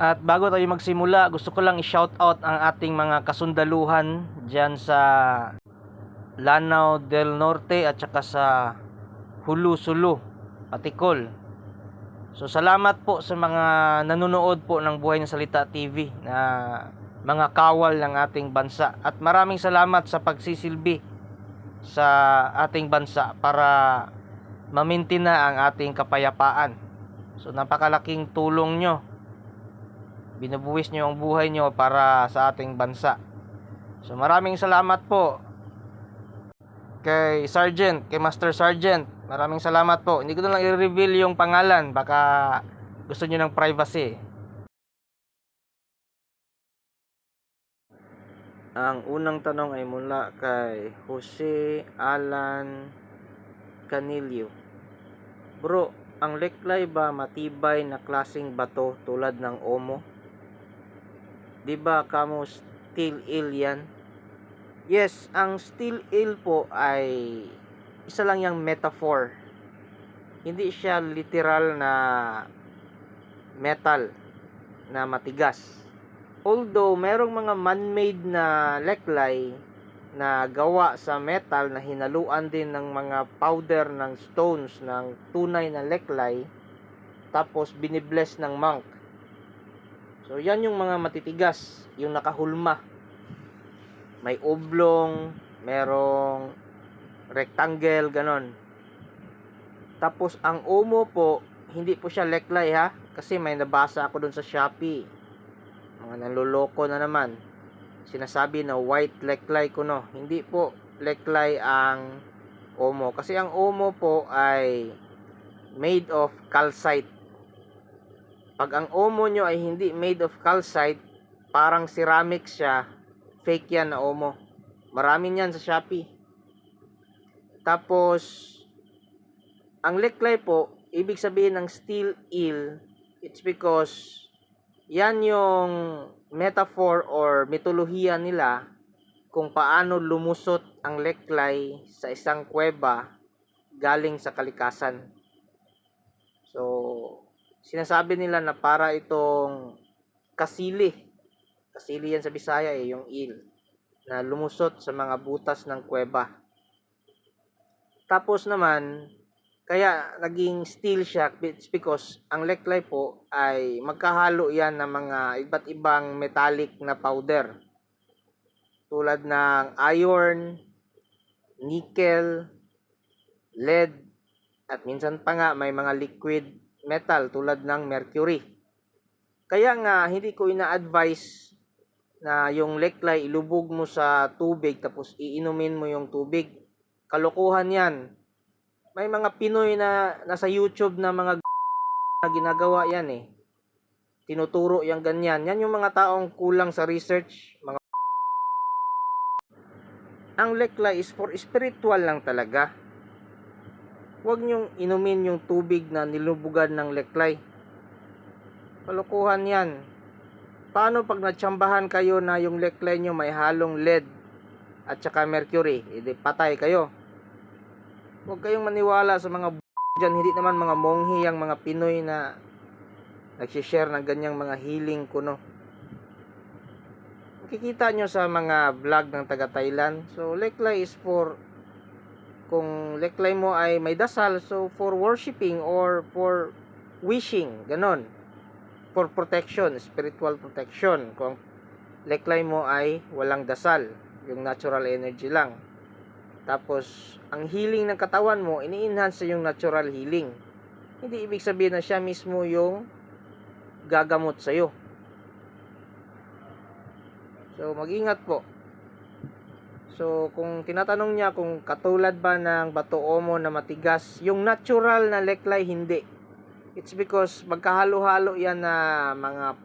At bago tayo magsimula, gusto ko lang i-shout out ang ating mga kasundaluhan diyan sa Lanao del Norte at saka sa Hulu Sulu, Patikol. So salamat po sa mga nanonood po ng Buhay ng Salita TV na mga kawal ng ating bansa at maraming salamat sa pagsisilbi sa ating bansa para mamintin na ang ating kapayapaan. So napakalaking tulong nyo binubuwis nyo ang buhay nyo para sa ating bansa. So maraming salamat po kay Sergeant, kay Master Sergeant. Maraming salamat po. Hindi ko na lang i-reveal yung pangalan. Baka gusto nyo ng privacy. Ang unang tanong ay mula kay Jose Alan Canilio. Bro, ang leklay ba matibay na klasing bato tulad ng omo? Di ba kamo steel eel yan? Yes, ang steel eel po ay isa lang yung metaphor. Hindi siya literal na metal na matigas. Although merong mga man-made na leklay na gawa sa metal na hinaluan din ng mga powder ng stones ng tunay na leklay tapos binibless ng monk. So, yan yung mga matitigas, yung nakahulma. May oblong, merong rectangle, ganon. Tapos, ang omo po, hindi po siya leklay ha, kasi may nabasa ako dun sa Shopee. Mga nanloloko na naman. Sinasabi na white leklay ko no. Hindi po leklay ang omo. Kasi ang omo po ay made of calcite. Pag ang omo nyo ay hindi made of calcite, parang ceramic siya, fake yan na omo. Marami niyan sa Shopee. Tapos, ang leklay po, ibig sabihin ng steel eel, it's because yan yung metaphor or mitolohiya nila kung paano lumusot ang leklay sa isang kuweba galing sa kalikasan. So, sinasabi nila na para itong kasili. Kasili yan sa Bisaya eh, yung il. Na lumusot sa mga butas ng kuweba. Tapos naman, kaya naging steel it's because ang leklay po ay magkahalo yan ng mga iba't ibang metallic na powder. Tulad ng iron, nickel, lead, at minsan pa nga may mga liquid metal tulad ng mercury. Kaya nga hindi ko ina-advise na yung leklay ilubog mo sa tubig tapos iinumin mo yung tubig. Kalokohan 'yan. May mga Pinoy na nasa YouTube na mga na ginagawa 'yan eh. Tinuturo yung ganyan. Yan yung mga taong kulang sa research, mga ang leklay is for spiritual lang talaga huwag niyong inumin yung tubig na nilubugan ng leklay. Kalokohan yan. Paano pag natsambahan kayo na yung leklay nyo may halong lead at saka mercury? Edi patay kayo. Huwag kayong maniwala sa mga b- dyan. Hindi naman mga monghi ang mga Pinoy na nagsishare ng ganyang mga healing kuno. Makikita nyo sa mga vlog ng taga Thailand. So, leklay is for kung leklay mo ay may dasal, so for worshiping or for wishing, ganon. For protection, spiritual protection. Kung leklay mo ay walang dasal, yung natural energy lang. Tapos, ang healing ng katawan mo, ini-enhance yung natural healing. Hindi ibig sabihin na siya mismo yung gagamot sa'yo. So, mag-ingat po. So, kung tinatanong niya kung katulad ba ng bato omo na matigas, yung natural na leklay, hindi. It's because magkahalo-halo yan na mga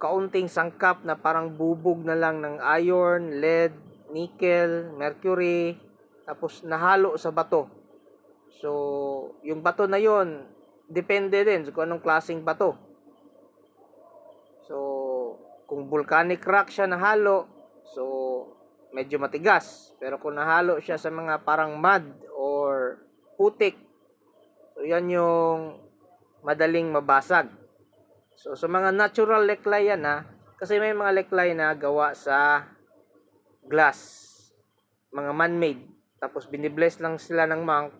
kaunting sangkap na parang bubog na lang ng iron, lead, nickel, mercury, tapos nahalo sa bato. So, yung bato na yon depende din kung anong klaseng bato. So, kung volcanic rock siya nahalo, so medyo matigas. Pero kung nahalo siya sa mga parang mud or putik, so yan yung madaling mabasag. So, sa mga natural leklay yan ha, kasi may mga leklay na gawa sa glass, mga man-made. Tapos binibless lang sila ng monk.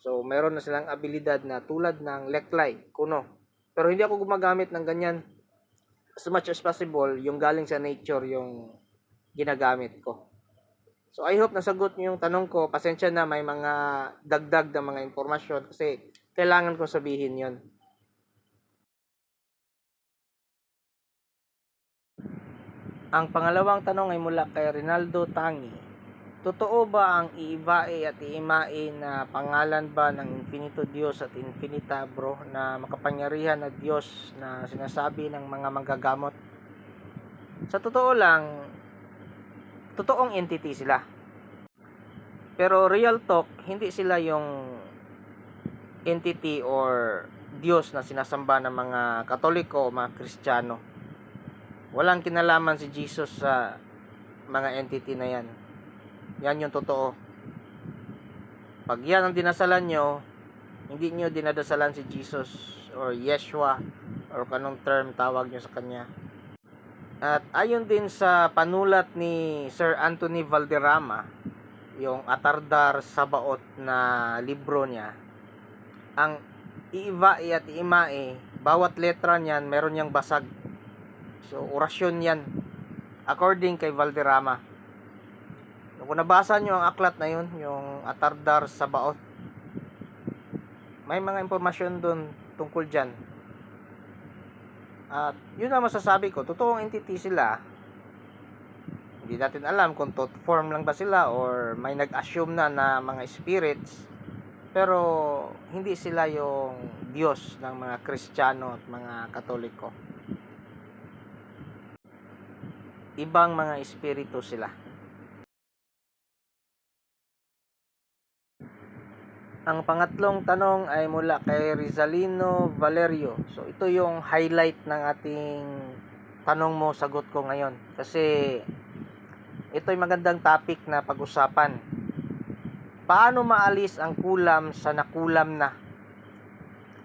So, meron na silang abilidad na tulad ng leklay, kuno. Pero hindi ako gumagamit ng ganyan. As much as possible, yung galing sa nature yung ginagamit ko. So, I hope nasagot niyo yung tanong ko. Pasensya na, may mga dagdag na mga impormasyon kasi kailangan ko sabihin yon. Ang pangalawang tanong ay mula kay Rinaldo Tangi. Totoo ba ang iibae at iimae na pangalan ba ng Infinito Diyos at Infinita Bro na makapangyarihan na Diyos na sinasabi ng mga manggagamot? Sa totoo lang, totoong entity sila. Pero real talk, hindi sila yung entity or Diyos na sinasamba ng mga Katoliko o mga Kristiyano. Walang kinalaman si Jesus sa mga entity na yan. Yan yung totoo. Pag yan ang dinasalan nyo, hindi nyo dinadasalan si Jesus or Yeshua or kanong term tawag nyo sa kanya. At ayon din sa panulat ni Sir Anthony Valderrama, yung Atardar Sabaot na libro niya, ang iivae at iimae, bawat letra niyan meron niyang basag. So, orasyon yan. According kay Valderrama. Kung nabasa nyo ang aklat na yun, yung Atardar Sabaot, may mga impormasyon doon tungkol dyan. At yun ang masasabi ko, totoong entity sila. Hindi natin alam kung tot form lang ba sila or may nag-assume na na mga spirits. Pero hindi sila yung Diyos ng mga Kristiyano at mga Katoliko. Ibang mga espiritu sila. Ang pangatlong tanong ay mula kay Rizalino Valerio. So ito yung highlight ng ating tanong mo, sagot ko ngayon. Kasi ito ay magandang topic na pag-usapan. Paano maalis ang kulam sa nakulam na?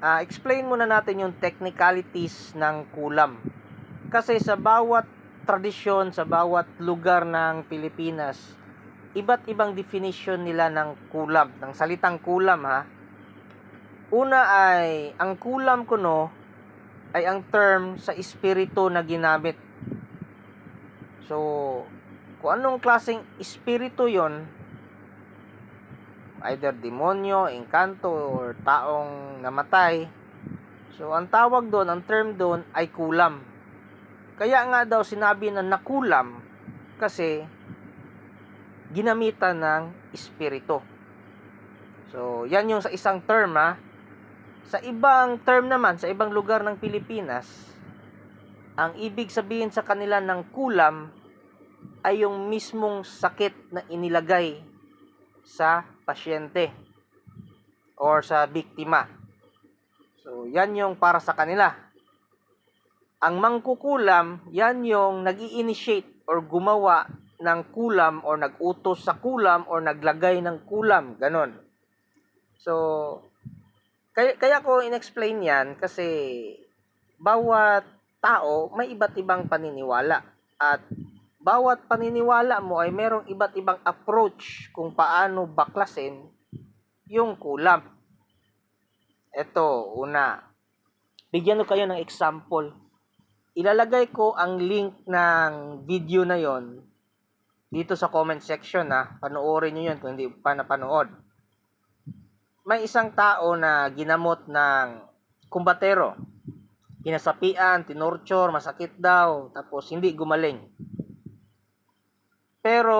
Ah, explain muna natin yung technicalities ng kulam. Kasi sa bawat tradisyon, sa bawat lugar ng Pilipinas, iba't ibang definition nila ng kulam, ng salitang kulam ha. Una ay, ang kulam kuno ay ang term sa espiritu na ginamit. So, kung anong klaseng espiritu yon either demonyo, engkanto, or taong namatay. So, ang tawag doon, ang term doon ay kulam. Kaya nga daw sinabi na nakulam kasi ginamitan ng espiritu. So, yan yung sa isang term ha. Sa ibang term naman, sa ibang lugar ng Pilipinas, ang ibig sabihin sa kanila ng kulam ay yung mismong sakit na inilagay sa pasyente or sa biktima. So, yan yung para sa kanila. Ang mangkukulam, yan yung nag initiate or gumawa ng kulam or nag-utos sa kulam or naglagay ng kulam, ganon. So, kaya, kaya ko in-explain yan kasi bawat tao may iba't ibang paniniwala at bawat paniniwala mo ay merong iba't ibang approach kung paano baklasin yung kulam. Ito, una, bigyan ko kayo ng example. ilalagay ko ang link ng video na yon dito sa comment section na panoorin nyo yun kung hindi pa napanood. May isang tao na ginamot ng kumbatero. Kinasapian, tinorture, masakit daw, tapos hindi gumaling. Pero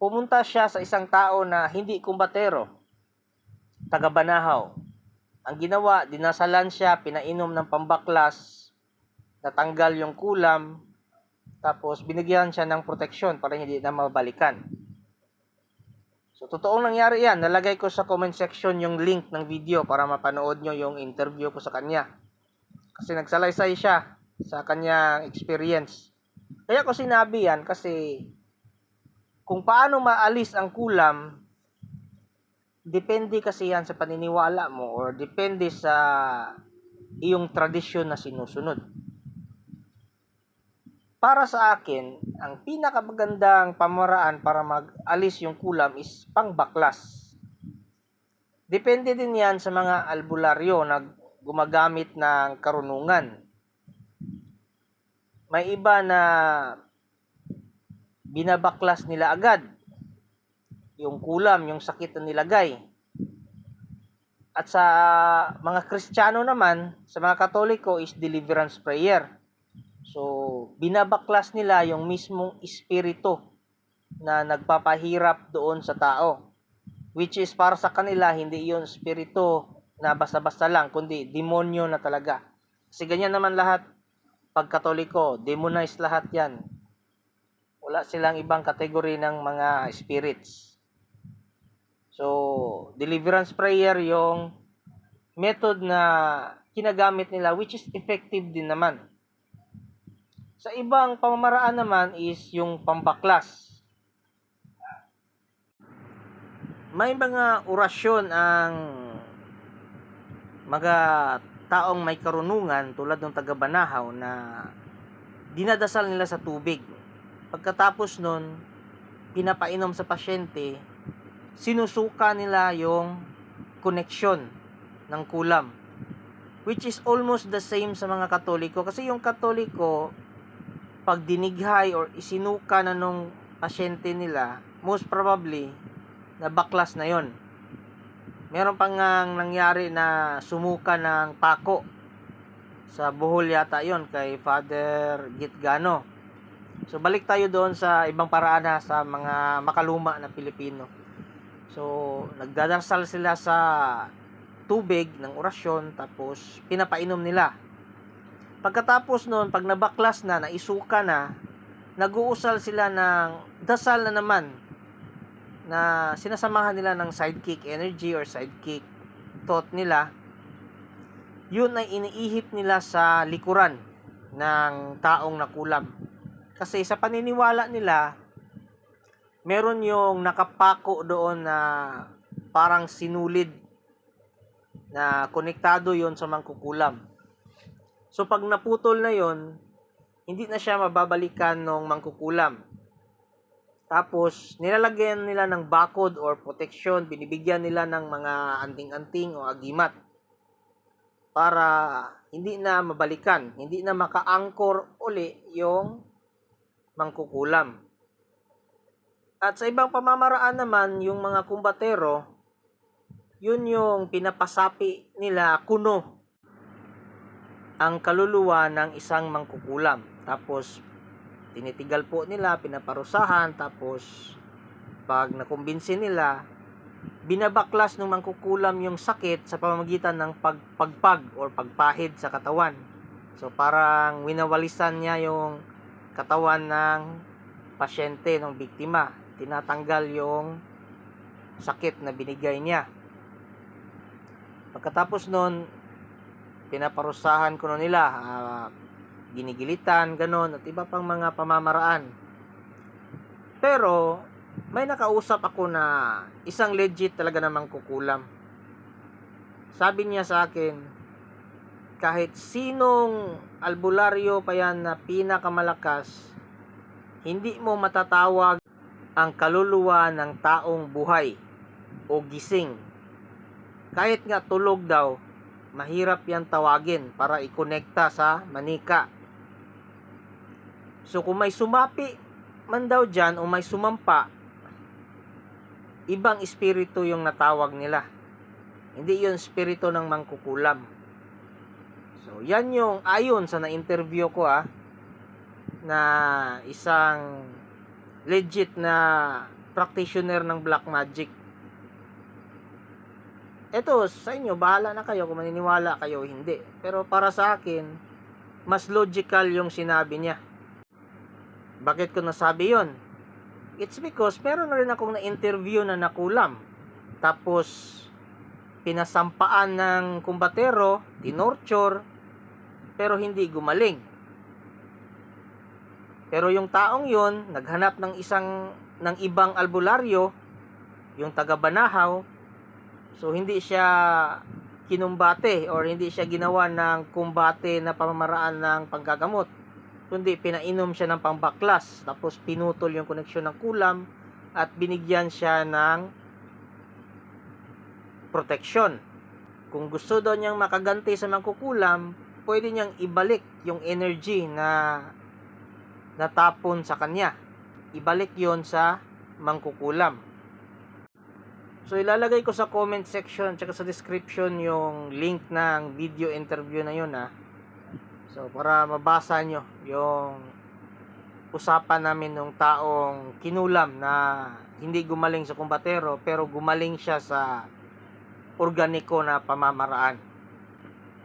pumunta siya sa isang tao na hindi kumbatero, taga Banahaw. Ang ginawa, dinasalan siya, pinainom ng pambaklas, natanggal yung kulam, tapos binigyan siya ng proteksyon para hindi na mabalikan. So, totoong nangyari yan. Nalagay ko sa comment section yung link ng video para mapanood nyo yung interview ko sa kanya. Kasi nagsalaysay siya sa kanyang experience. Kaya ko sinabi yan kasi kung paano maalis ang kulam, depende kasi yan sa paniniwala mo or depende sa iyong tradisyon na sinusunod. Para sa akin, ang pinakamagandang pamaraan para mag-alis yung kulam is pangbaklas. Depende din yan sa mga albularyo na gumagamit ng karunungan. May iba na binabaklas nila agad yung kulam, yung sakit na nilagay. At sa mga Kristiyano naman, sa mga Katoliko is deliverance prayer. So, binabaklas nila yung mismong espiritu na nagpapahirap doon sa tao. Which is para sa kanila, hindi yon espiritu na basta-basta lang, kundi demonyo na talaga. Kasi ganyan naman lahat pag katoliko, demonized lahat yan. Wala silang ibang kategory ng mga spirits. So, deliverance prayer yung method na kinagamit nila which is effective din naman. Sa ibang pamamaraan naman is yung pambaklas. May mga orasyon ang mga taong may karunungan tulad ng taga Banahaw na dinadasal nila sa tubig. Pagkatapos nun, pinapainom sa pasyente, sinusuka nila yung connection ng kulam. Which is almost the same sa mga katoliko. Kasi yung katoliko, pag dinighay or isinuka na nung pasyente nila, most probably, na baklas na yon. Meron pang ngang nangyari na sumuka ng pako sa Bohol yata yon kay Father Gitgano. So balik tayo doon sa ibang paraan ha, sa mga makaluma na Pilipino. So nagdadasal sila sa tubig ng orasyon tapos pinapainom nila. Pagkatapos noon, pag nabaklas na, naisuka na, nag-uusal sila ng dasal na naman na sinasamahan nila ng sidekick energy or sidekick thought nila. Yun ay iniihip nila sa likuran ng taong nakulam. Kasi sa paniniwala nila, meron yung nakapako doon na parang sinulid na konektado yon sa mangkukulam. So pag naputol na yon, hindi na siya mababalikan ng mangkukulam. Tapos, nilalagyan nila ng bakod or protection, binibigyan nila ng mga anting-anting o agimat para hindi na mabalikan, hindi na maka-angkor uli yung mangkukulam. At sa ibang pamamaraan naman, yung mga kumbatero, yun yung pinapasapi nila kuno ang kaluluwa ng isang mangkukulam. Tapos, tinitigal po nila, pinaparusahan, tapos, pag nakumbinsi nila, binabaklas ng mangkukulam yung sakit sa pamamagitan ng pagpagpag or pagpahid sa katawan. So, parang winawalisan niya yung katawan ng pasyente, ng biktima. Tinatanggal yung sakit na binigay niya. Pagkatapos nun, pinaparusahan ko nila, uh, ginigilitan, ganon, at iba pang mga pamamaraan. Pero, may nakausap ako na isang legit talaga namang kukulam. Sabi niya sa akin, kahit sinong albularyo pa yan na pinakamalakas, hindi mo matatawag ang kaluluwa ng taong buhay o gising. Kahit nga tulog daw, mahirap yan tawagin para ikonekta sa manika. So kung may sumapi man daw dyan o may sumampa, ibang espiritu yung natawag nila. Hindi yun espiritu ng mangkukulam. So yan yung ayon sa na-interview ko ah, na isang legit na practitioner ng black magic. Ito, sa inyo, bahala na kayo kung maniniwala kayo o hindi. Pero para sa akin, mas logical yung sinabi niya. Bakit ko nasabi yon? It's because meron na rin akong na-interview na nakulam. Tapos, pinasampaan ng kumbatero, tinorture, pero hindi gumaling. Pero yung taong yon naghanap ng isang ng ibang albularyo, yung taga Banahaw, so hindi siya kinumbate or hindi siya ginawa ng kumbate na pamamaraan ng panggagamot kundi pinainom siya ng pambaklas. Tapos pinutol yung koneksyon ng kulam at binigyan siya ng proteksyon. Kung gusto daw niyang makaganti sa mangkukulam pwede niyang ibalik yung energy na natapon sa kanya. Ibalik yon sa mangkukulam So ilalagay ko sa comment section tsaka sa description yung link ng video interview na yun ah. So para mabasa nyo yung usapan namin ng taong kinulam na hindi gumaling sa kumbatero pero gumaling siya sa organiko na pamamaraan.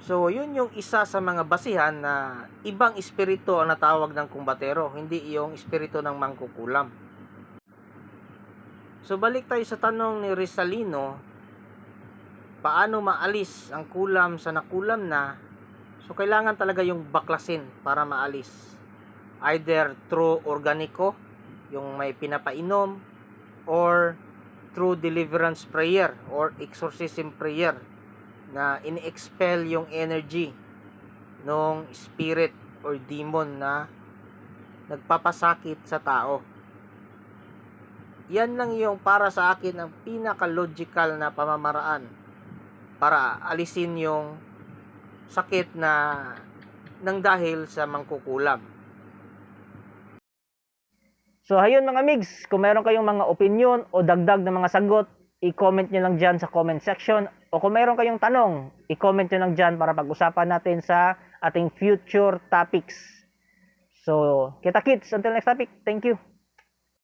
So yun yung isa sa mga basihan na ibang espiritu ang natawag ng kumbatero, hindi yung espiritu ng mangkukulam. So balik tayo sa tanong ni Rizalino, paano maalis ang kulam sa nakulam na? So kailangan talaga yung baklasin para maalis. Either through organiko, yung may pinapainom, or through deliverance prayer or exorcism prayer na ini-expel yung energy ng spirit or demon na nagpapasakit sa tao yan lang yung para sa akin ang pinaka-logical na pamamaraan para alisin yung sakit na nang dahil sa mangkukulam. So ayun mga migs, kung meron kayong mga opinion o dagdag na mga sagot, i-comment nyo lang dyan sa comment section. O kung meron kayong tanong, i-comment nyo lang dyan para pag-usapan natin sa ating future topics. So, kita kits, until next topic, thank you.